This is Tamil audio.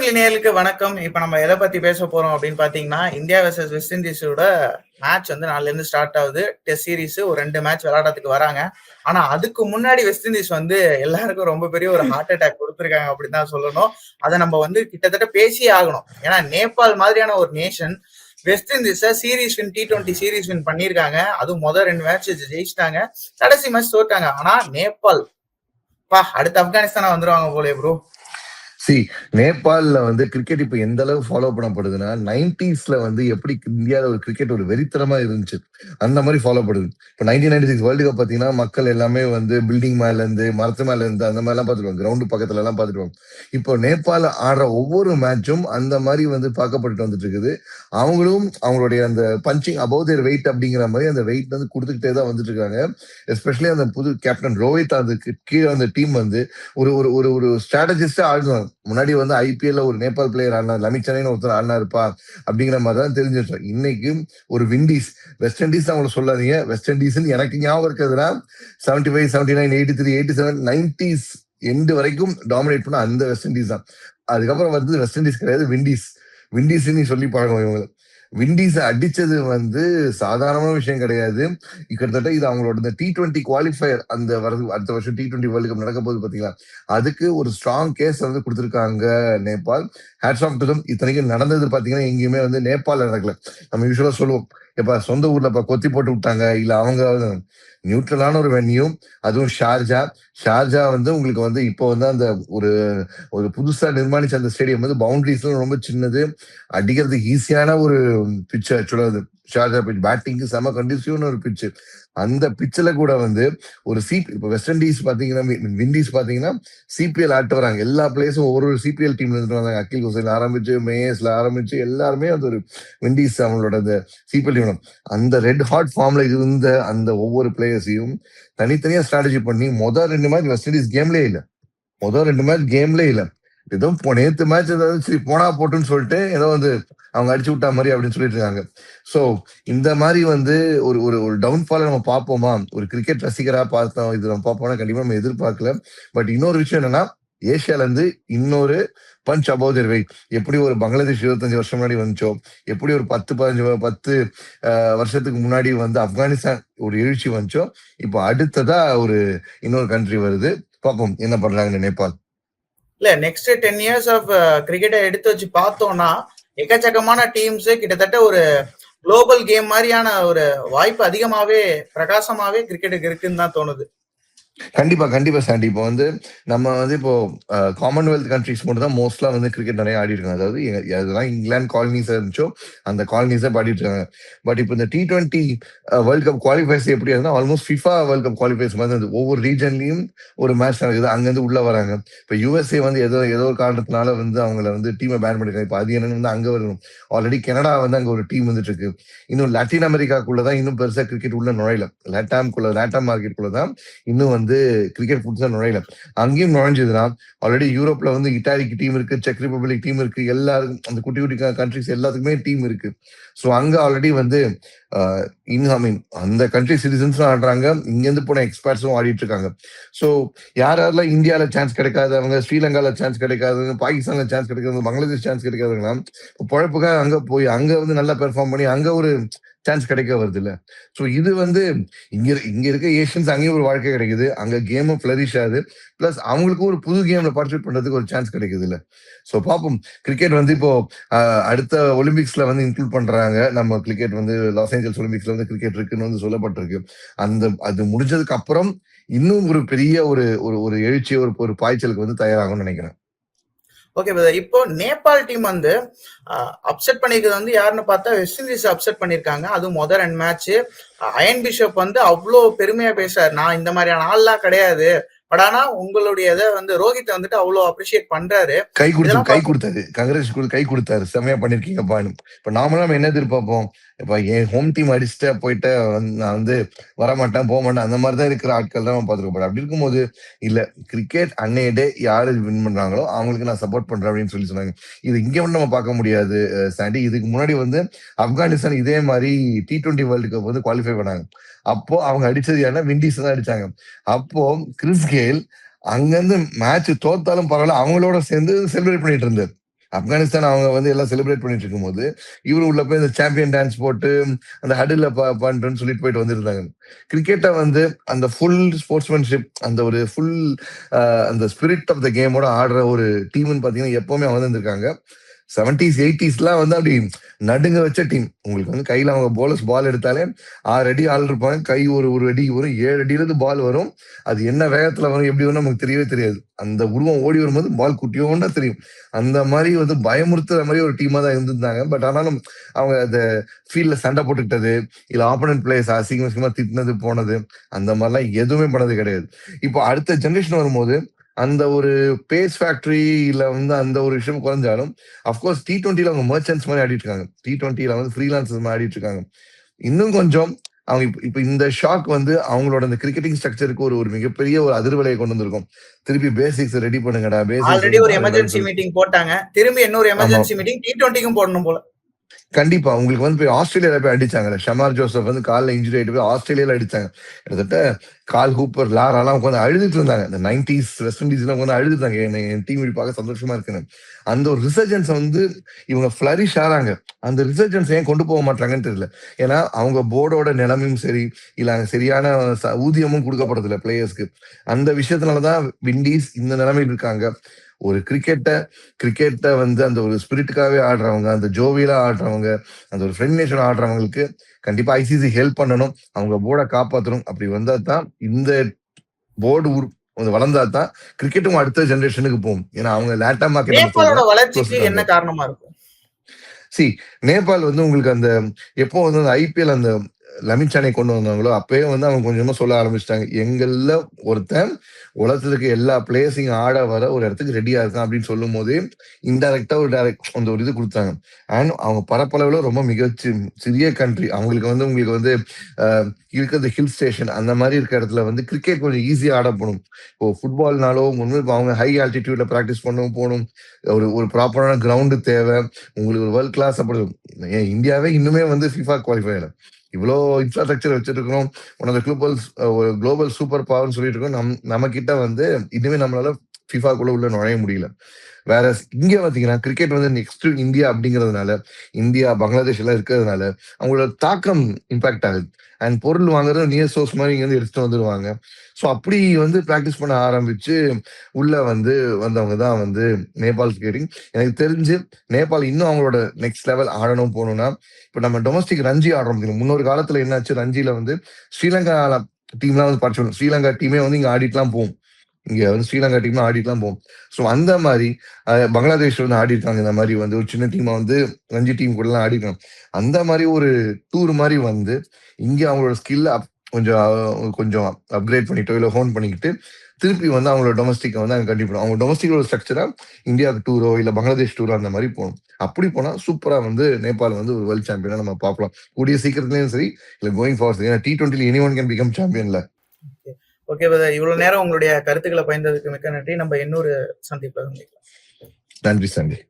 ஒன்லி நேயலுக்கு வணக்கம். இப்ப நம்ம எதை பத்தி பேச போறோம் அப்படின்னு பாத்தீங்கன்னா இந்தியா வெர்சஸ் வெஸ்ட் இண்டீஸோட மேட்ச் வந்து நாலுல இருந்து ஸ்டார்ட் ஆகுது. டெஸ்ட் சீரீஸ் ஒரு ரெண்டு மேட்ச் விளையாடுறதுக்கு வராங்க. ஆனா அதுக்கு முன்னாடி வெஸ்ட் இண்டீஸ் வந்து எல்லாருக்கும் ரொம்ப பெரிய ஒரு ஹார்ட் அட்டாக் கொடுத்துருக்காங்க அப்படின்னு தான் சொல்லணும். அதை நம்ம வந்து கிட்டத்தட்ட பேசியே ஆகணும். ஏன்னா நேபாள் மாதிரியான ஒரு nation West Indies series win T twenty series win பண்ணியிருக்காங்க. அதுவும் முதல் ரெண்டு மேட்ச் ஜெயிச்சிட்டாங்க. கடைசி மேட்ச் தோட்டாங்க ஆனா நேபாள் பா அடுத்து ஆப்கானிஸ்தானா வந்துருவாங்க போலே ப்ரோ சி நேபாளில் வந்து கிரிக்கெட் இப்போ எந்த அளவு ஃபாலோ பண்ணப்படுதுன்னா நைன்டிஸ்ல வந்து எப்படி இந்தியாவில் ஒரு கிரிக்கெட் ஒரு வெறித்தனமா இருந்துச்சு. அந்த மாதிரி ஃபாலோ படுது இப்போ nineteen ninety six world cup பார்த்தீங்கன்னா மக்கள் எல்லாமே வந்து பில்டிங் மேல இருந்து மரத்து மேல இருந்து அந்த மாதிரிலாம் பார்த்துருவாங்க கிரவுண்டு பக்கத்துல எல்லாம் பார்த்துருவாங்க இப்போ நேபாள் ஆடுற ஒவ்வொரு மேட்சும் அந்த மாதிரி வந்து பார்க்கப்பட்டு வந்துட்டு இருக்குது. அவங்களும் அவங்களுடைய அந்த பஞ்சிங் அபவ் தேர் வெயிட் அப்படிங்கிற மாதிரி அந்த வெயிட் வந்து கொடுத்துக்கிட்டே தான் வந்துட்டு இருக்காங்க. எஸ்பெஷலி அந்த புது கேப்டன் ரோஹித் அதுக்கு கீழே அந்த டீம் வந்து ஒரு ஒரு ஒரு ஒரு ஸ்ட்ராட்டஜிஸ்டா ஆடுவாங்க. முன்னாடி வந்து ஐபிஎல்ல ஒரு நேபாள் பிளேயர் ஆடினார். லமிச்சனைன்னு ஒருத்தர் ஆடினா இருப்பா அப்படிங்கிற மாதிரி தான் தெரிஞ்சிருச்சோம் இன்னைக்கு ஒரு விண்டீஸ் வெஸ்ட் இண்டீஸ் அவங்களை சொல்லாதீங்க. வெஸ்ட் இண்டீஸ் எனக்கு ஞாபகம் இருக்கிறதுனா seventy five seventy nine eighty three eighty seven nineties end வரைக்கும் டாமினேட் பண்ண அந்த வெஸ்ட் இண்டீஸ் தான். அதுக்கப்புறம் வந்து வெஸ்ட் இண்டீஸ் கிடையாது விண்டீஸ். விண்டீஸ்ன்னு சொல்லி பழகும் இவங்க விண்டீஸை அடிச்சது வந்து சாதாரணமான விஷயம் கிடையாது. கிட்டத்தட்ட இது அவங்களோட இந்த டி டுவெண்ட்டி குவாலிஃபயர் அந்த வரது அடுத்த வருஷம் டி டுவெண்ட்டி வேர்ல்டு கப் நடக்க போகுது பார்த்தீங்களா அதுக்கு ஒரு ஸ்ட்ராங் கேஸ் வந்து கொடுத்துருக்காங்க நேபாள். ஹேட்ஸ் ஆஃப் டு இத்தனைக்கும் நடந்தது பார்த்தீங்கன்னா எங்கேயுமே வந்து நேபாள் நடக்கல. நம்ம யூஸ்வலாக சொல்லுவோம். இப்ப சொந்த ஊர்ல இப்ப கொத்தி போட்டு விட்டாங்க இல்ல அவங்க நியூட்ரலான ஒரு வென்யூ அதுவும் ஷார்ஜா. ஷார்ஜா வந்து உங்களுக்கு வந்து இப்போ வந்து அந்த ஒரு ஒரு புதுசா நிர்மாணிச்ச அந்த ஸ்டேடியம் வந்து பவுண்டரிஸ்லாம் ரொம்ப சின்னது அடிக்கிறதுக்கு ஈஸியான ஒரு பிச்சு ஆக்சுவலா அது ஷார்ஜா பிச் பேட்டிங்க்கு செம கண்டிசிவ்னு ஒரு பிச்சு அந்த பிச்சில் கூட வந்து ஒரு சி இப்போ வெஸ்ட் இண்டீஸ் பார்த்தீங்கன்னா விண்டீஸ் பார்த்தீங்கன்னா சிபிஎல் ஆட்டு வராங்க. எல்லா பிளேஸும் ஒரு ஒரு சிபிஎல் டீம்ல இருந்து வந்தாங்க. அகில் ஹுசைன் ஆரம்பிச்சு மேயஸ்ல ஆரம்பிச்சு எல்லாருமே அது ஒரு விண்டீஸ் அவங்களோட அந்த சிபிஎல் டீம் அந்த ரெட் ஹாட் ஃபார்ம்ல இருந்த அந்த ஒவ்வொரு பிளேயர்ஸையும் தனித்தனியா ஸ்ட்ராட்டஜி பண்ணி மொதல் ரெண்டு மேட்ச் வெஸ்ட் இண்டீஸ் கேம்லேயே இல்லை. மொதல் ரெண்டு மேட்ச் கேம்லேயே இல்லை. ஏதோ நேத்து மேட்ச் ஏதாவது சரி போனா போட்டுன்னு சொல்லிட்டு ஏதோ வந்து அவங்க அடிச்சு விட்டா மாதிரி அப்படின்னு சொல்லிட்டு இருக்காங்க. சோ இந்த மாதிரி வந்து ஒரு ஒரு ஒரு டவுன்ஃபால நம்ம பார்ப்போமா? ஒரு கிரிக்கெட் ரசிகரா பார்த்தோம் இது நம்ம பார்ப்போம்னா கண்டிப்பா நம்ம எதிர்பார்க்கல. பட் இன்னொரு விஷயம் என்னன்னா ஏஷியால இருந்து இன்னொரு பஞ்ச் அபவ் தேர் வெயிட் எப்படி ஒரு பங்களாதேஷ் இருபத்தஞ்சு வருஷம் முன்னாடி வந்துச்சோ எப்படி ஒரு பத்து பதினஞ்சு பத்து வருஷத்துக்கு முன்னாடி வந்து ஆப்கானிஸ்தான் ஒரு எழுச்சி வந்துச்சோ இப்போ அடுத்ததா ஒரு இன்னொரு கண்ட்ரி வருது. பார்ப்போம் என்ன பண்றாங்க நேபாள் இல்ல நெக்ஸ்ட் டென் இயர்ஸ் ஆஃப் கிரிக்கெட்டை எடுத்து வச்சு பார்த்தோம்னா எக்கச்சக்கமான டீம்ஸ் கிட்டத்தட்ட ஒரு குளோபல் கேம் மாதிரியான ஒரு வாய்ப்பு அதிகமாவே பிரகாசமாவே கிரிக்கெட்டுக்கு இருக்குன்னு தான் தோணுது. கண்டிப்பா கண்டிப்பா சாண்டி. இப்போ வந்து நம்ம வந்து இப்போ காமன்வெல்த் கண்ட்ரிஸ் மட்டும் தான் மோஸ்ட்லா வந்து கிரிக்கெட் நிறைய ஆடி இருக்காங்க அதாவது அதெல்லாம் இங்கிலாந்து காலனிஸ் இருந்துச்சோ அந்த காலனிஸா பாடிட்டு இருக்காங்க பட் இப்போ இந்த T twenty world cup qualifies எப்படி இருந்தால் almost FIFA world cup qualifies மாதிரி இருந்தது. ஒவ்வொரு ரீஜன்லயும் ஒரு மேட்ச் நடக்குது. அங்கேருந்து உள்ள வராங்க. இப்போ யூஎஸ்ஏ வந்து ஏதோ ஏதோ ஒரு காரணத்தினால வந்து அவங்கள வந்து டீமை பேன் பண்ணிருக்காங்க இப்போ அது என்னன்னு வந்து அங்கே வரணும். ஆல்ரெடி கனடா வந்து அங்கே ஒரு டீம் வந்துட்டு இருக்கு இன்னும் லாட்டின் அமெரிக்காக்குள்ள தான் இன்னும் பெருசா கிரிக்கெட் உள்ள நுழையல. லேட்டாம்குள்ள லேட்டாம் மார்க்கெட்டுக்குள்ள தான் இன்னும் வந்து கிரிக்கெட் புதுசா நுழையல. அங்கேயும் நுழைஞ்சதுன்னா ஆல்ரெடி யூரோப்ல வந்து இட்டாலிக்கு டீம் இருக்கு செக் ரிப்பப்ளிக் டீம் இருக்கு எல்லாருக்கும் அந்த குட்டி குட்டி கண்ட்ரிஸ் எல்லாத்துக்குமே டீம் இருக்கு. ஸோ அங்க ஆல்ரெடி வந்து இன் ஐ மீன் அந்த கண்ட்ரி சிட்டிசன்ஸும் ஆடுறாங்க. இங்கேருந்து போன எக்ஸ்பர்ட்ஸும் ஆடிட்டு இருக்காங்க ஸோ யார் யாரெல்லாம் இந்தியாவில் சான்ஸ் கிடைக்காதவங்க ஸ்ரீலங்காவில் சான்ஸ் கிடைக்காதவங்க பாகிஸ்தானில் சான்ஸ் கிடைக்காதவங்க பங்களாதேஷ் சான்ஸ் கிடைக்காதவங்களா பழப்புக்காக அங்கே போய் அங்கே வந்து நல்லா பெர்ஃபார்ம் பண்ணி அங்கே ஒரு சான்ஸ் கிடைக்க வருது இல்ல ஸோ இது வந்து இங்க இங்க இருக்க ஏஷியன்ஸ் அங்கேயும் ஒரு வாழ்க்கை கிடைக்குது. அங்க கேமும் ஃபிளரிஷ் ஆகுது. பிளஸ் அவங்களுக்கும் ஒரு புது கேம்ல பார்ட்டிசிபேட் பண்றதுக்கு ஒரு சான்ஸ் கிடைக்குது இல்ல ஸோ பார்ப்போம் கிரிக்கெட் வந்து இப்போ அடுத்த ஒலிம்பிக்ஸ்ல வந்து இன்க்ளூட் பண்றாங்க. நம்ம கிரிக்கெட் வந்து லாஸ் ஏஞ்சல்ஸ் ஒலிம்பிக்ஸ்ல வந்து கிரிக்கெட் இருக்குன்னு வந்து சொல்லப்பட்டிருக்கு. அந்த அது முடிஞ்சதுக்கு அப்புறம் இன்னும் ஒரு பெரிய ஒரு ஒரு எழுச்சி ஒரு ஒரு பாய்ச்சலுக்கு வந்து தயாராகும்னு நினைக்கிறேன். ஓகே பிரதர் இப்போ நேபாள் டீம் வந்து அப்செட் பண்ணிருக்கிறது வந்து யாருன்னு பார்த்தா வெஸ்ட் இண்டீஸ் அப்செட் பண்ணிருக்காங்க. அது முதல் ரெண்டு மேட்ச் அயன் பிஷப் வந்து அவ்வளோ பெருமையா பேசுறாரு. நான் இந்த மாதிரியான ஆள்லாம் கிடையாது. பட் ஆனா உங்களுடைய இதை வந்து ரோஹித் வந்துட்டு அவ்வளவு அப்ரிஷியேட் பண்றாரு. கை கொடுத்து கை கொடுத்தாரு காங்கிரஸ் கை கொடுத்தாரு. செம்மையா பண்ணிருக்கீங்க பானு இப்ப நாம நம்ம என்ன எதிர்பார்ப்போம்? இப்ப என் ஹோம் டீம் அடிச்சுட்டு போயிட்டு நான் வந்து வரமாட்டேன் போக மாட்டேன் அந்த மாதிரி தான் இருக்கிற ஆட்கள் தான் பார்த்துருக்கோம். அப்படி இருக்கும்போது இல்ல கிரிக்கெட் அன்னைய டே யாரு வின் பண்றாங்களோ அவங்களுக்கு நான் சப்போர்ட் பண்றேன் அப்படின்னு சொல்லி சொன்னாங்க. இது இங்க வந்து நம்ம பார்க்க முடியாது சாண்டி. இதுக்கு முன்னாடி வந்து ஆப்கானிஸ்தான் இதே மாதிரி டி டுவெண்ட்டி வேர்ல்டு கப் வந்து குவாலிஃபை பண்ணாங்க. அப்போ அவங்க அடிச்சது ஏன்னா விண்டீஸ் தான் அடிச்சாங்க. அப்போ கிறிஸ் கேல் அங்கிருந்து மேட்ச் தோத்தாலும் பரவாயில்ல அவங்களோட சேர்ந்து செலிப்ரேட் பண்ணிட்டு இருந்தார் ஆப்கானிஸ்தான் அவங்க வந்து எல்லாம் செலிப்ரேட் பண்ணிட்டு இருக்கும்போது இவரு உள்ள போய் இந்த சாம்பியன் டான்ஸ் போட்டு அந்த ஹடில் பண்றேன்னு சொல்லிட்டு போயிட்டு வந்திருந்தாங்க. கிரிக்கெட்டை வந்து அந்த ஃபுல் ஸ்போர்ட்ஸ்மேன்ஷிப் அந்த ஒரு ஃபுல் அந்த ஸ்பிரிட் ஆஃப் த கேமோட ஆடுற ஒரு டீம்னு பாத்தீங்கன்னா எப்பவுமே அவங்க வந்திருக்காங்க செவன்டிஸ் எயிட்டிஸ்லாம் வந்து அப்படி நடுங்க வச்ச டீம் உங்களுக்கு வந்து கையில் அவங்க போலர்ஸ் பால் எடுத்தாலே ஆறு அடி ஆள் இருப்பாங்க. கை ஒரு ஒரு அடி வரும் ஏழு அடியிலிருந்து பால் வரும். அது என்ன வேகத்தில் வரும் எப்படி வரும் நமக்கு தெரியவே தெரியாது. அந்த உருவம் ஓடி வரும்போது பால் குட்டியோண்டா தெரியும். அந்த மாதிரி வந்து பயமுறுத்துற மாதிரி ஒரு டீமாக தான் இருந்திருந்தாங்க. பட் ஆனாலும் அவங்க அந்த ஃபீல்டில் சண்டை போட்டுக்கிட்டது இல்லை ஆப்போனன்ட் பிளேயர்ஸ் அசிங்க அசிங்கமா திட்டினது போனது அந்த மாதிரிலாம் எதுவுமே பண்ணது கிடையாது. இப்போ அடுத்த ஜென்ரேஷன் வரும்போது அந்த ஒரு பேஸ் ஃபேக்டரி இல்ல வந்து அந்த ஒரு விஷயம் குறைஞ்சாலும் அஃப்கோர்ஸ் டி டுவெண்ட்டில அவங்க மர்ச்சன்ஸ் மாதிரி ஆடிட்டு இருக்காங்க. டி டுவெண்ட்டில வந்து ஃப்ரீலான்சர்ஸ் மாதிரி ஆடிட்டு இருக்காங்க. இன்னும் கொஞ்சம் அவங்க இப்ப- இப்ப இந்த ஷாக் வந்து அவங்களோட அந்த கிரிக்கெட்டிங் ஸ்ட்ரக்சருக்கு ஒரு ஒரு மிகப்பெரிய ஒரு அதிர்வலையை கொண்டு வந்திருக்கும். திருப்பி பேசிக்ஸ் ரெடி பண்ணுங்கடா ஆல்ரெடி ஒரு எமர்ஜென்சி பேசிக்ஸ் மீட்டிங் போட்டாங்க. திரும்பி இன்னொரு எமர்ஜென்சி மீட்டிங் டி டுவெண்ட்டிக்கும் போடணும் போல. கண்டிப்பா. உங்களுக்கு வந்து போய் ஆஸ்திரேலியால போய் அடிச்சாங்க ஷமார் ஜோசப் வந்து காலில் இன்ஜுரி ஆயிட்டு போய் ஆஸ்திரேலியால அடிச்சாங்க. கிட்டத்தட்ட கால் ஹூப்பர் லாரெல்லாம் உட்காந்து அழுதுட்டு இருந்தாங்க. இந்த நைன்டிஸ் வெஸ்ட் இண்டீஸ்லாம் உட்காந்து அழுதுட்டாங்க என்ன- என் டீம் இப்படி பார்க்க சந்தோஷமா இருக்குன்னு. அந்த ஒரு ரிசர்ஜன்ஸ் வந்து இவங்க ஃபிளரிஷ் ஆறாங்க. அந்த ரிசர்ஜன்ஸ் ஏன் கொண்டு போக மாட்டாங்கன்னு தெரியல. ஏன்னா அவங்க போர்டோட நிலைமையும் சரி இல்ல சரியான ஊதியமும் கொடுக்கப்படுறதில்ல பிளேயர்ஸ்க்கு அந்த விஷயத்தினாலதான் விண்டீஸ் இந்த நிலைமையில் இருக்காங்க. ஒரு கிரிக்கெட்டை கிரிக்கெட்டை வந்து அந்த ஒரு ஸ்பிரிட்டுக்காகவே ஆடுறவங்க அந்த ஜோவியலா ஆடுறவங்க அந்த ஒரு ஃப்ரெண்ட் நேஷன் ஆடுறவங்களுக்கு கண்டிப்பா ஐசிசி ஹெல்ப் பண்ணணும். அவங்க போர்டை காப்பாற்றணும் அப்படி வந்தா தான் இந்த போர்டு கொஞ்சம் வளர்ந்தா தான் கிரிக்கெட்டும் அடுத்த ஜெனரேஷனுக்கு போகும். ஏன்னா அவங்க லேட்டா மார்க்கெட் வளர்ச்சிக்கு என்ன காரணமா இருக்கும்? சி நேபாள் வந்து உங்களுக்கு அந்த எப்போ வந்து அந்த ஐபிஎல் அந்த லமிச்சானை கொண்டு வந்தாங்களோ அப்பயே வந்து அவங்க கொஞ்சமா சொல்ல ஆரம்பிச்சிட்டாங்க. எங்கள்ல ஒருத்தன் உலகத்துக்கு எல்லா பிளேஸையும் ஆட வர ஒரு இடத்துக்கு ரெடியா இருக்கான் அப்படின்னு சொல்லும் போதே இன்டைரக்டா ஒரு டைரக்ட் அந்த ஒரு இது கொடுத்தாங்க. அண்ட் அவங்க பரப்பளவுல ரொம்ப மிகச்சி சிறிய கண்ட்ரி அவங்களுக்கு வந்து உங்களுக்கு வந்து இருக்கிறது ஹில் ஸ்டேஷன் அந்த மாதிரி இருக்க இடத்துல வந்து கிரிக்கெட் கொஞ்சம் ஈஸியா ஆடப்படும். இப்போ ஃபுட்பால்னாலோ முன்பு இப்போ அவங்க ஹை ஆல்டிடியூட்ல ப்ராக்டிஸ் பண்ணவும் போகணும். ஒரு ஒரு ப்ராப்பரான கிரவுண்டு தேவை. உங்களுக்கு ஒரு வேர்ல்ட் கிளாஸ் அப்படி ஏன் இந்தியாவே இன்னுமே வந்து ஃபிஃபா குவாலிஃபை ஆகலை. இவ்வளோ இன்ஃப்ராஸ்ட்ரக்சர் வச்சிருக்கிறோம். ஒன் ஆஃப் த குளோபல் ஒரு குளோபல் சூப்பர் பவர்னு சொல்லிட்டு இருக்கோம் நம் நம்ம கிட்ட வந்து இன்னுமே நம்மளால ஃபிஃபாக்குள்ள உள்ள நுழைய முடியல. வேற இங்க பாத்தீங்கன்னா கிரிக்கெட் வந்து நெக்ஸ்ட் இந்தியா அப்படிங்கிறதுனால இந்தியா பங்களாதேஷ் எல்லாம் இருக்கிறதுனால அவங்களோட தாக்கம் இம்பாக்ட் ஆகுது. அண்ட் பொருள் வாங்குறது நியர் சோர்ஸ் மாதிரி இங்கே வந்து எடுத்துட்டு வந்துடுவாங்க ஸோ அப்படி வந்து ப்ராக்டிஸ் பண்ண ஆரம்பிச்சு உள்ள வந்து வந்தவங்க தான் வந்து நேபாள் ஸ்கேட்டிங் எனக்கு தெரிஞ்சு நேபாள் இன்னும் அவங்களோட நெக்ஸ்ட் லெவல் ஆடணும் போகணும்னா இப்போ நம்ம டொமஸ்டிக் ரஞ்சி ஆடுறோம் முன்னொரு காலத்தில் என்னாச்சு? ரஞ்சியில் வந்து ஸ்ரீலங்கா டீம்லாம் வந்து பார்த்து ஸ்ரீலங்கா டீமே வந்து இங்கே ஆடிட்டுலாம் போகும். இங்க வந்து ஸ்ரீலங்கா டீம்லாம் ஆடிட்டுலாம் போகும் ஸோ அந்த மாதிரி பங்களாதேஷ் வந்து ஆடி இருக்காங்க இந்த மாதிரி வந்து ஒரு சின்ன டீமா வந்து ரஞ்சி டீம் கூட எல்லாம் ஆடி இருக்காங்க அந்த மாதிரி ஒரு டூர் மாதிரி வந்து இங்க அவங்களோட ஸ்கில்ல கொஞ்சம் கொஞ்சம் அப்கிரேட் பண்ணிட்டோ இல்லை ஹோன் பண்ணிக்கிட்டு திருப்பி வந்து அவங்களோட டொமஸ்டிக்கை வந்து அங்கே கண்டிப்பாக அவங்க டொமஸ்டிக்கோட ஸ்ட்ரக்சரா இந்தியாவுக்கு டூரோ இல்லை பங்களாதேஷ் டூரோ அந்த மாதிரி போகணும். அப்படி போனால் சூப்பராக வந்து நேபாள் வந்து ஒரு வேர்ல்ட் சாம்பியனாக நம்ம பார்க்கலாம். கூடிய சீக்கிரத்துலேயும் சரி இல்லை கோயிங் ஃபார்வர்ட் ஏன்னா டி டுவெண்ட்டில எனி ஒன் கேன் பிகம் சாம்பியன்ல ஓகே பிரதர் இவ்வளவு நேரம் உங்களுடைய கருத்துக்களை பயந்ததுக்கு மிக்க நன்றி. நம்ம இன்னொரு சந்திப்புல சந்திக்கலாம். நன்றி சந்தி.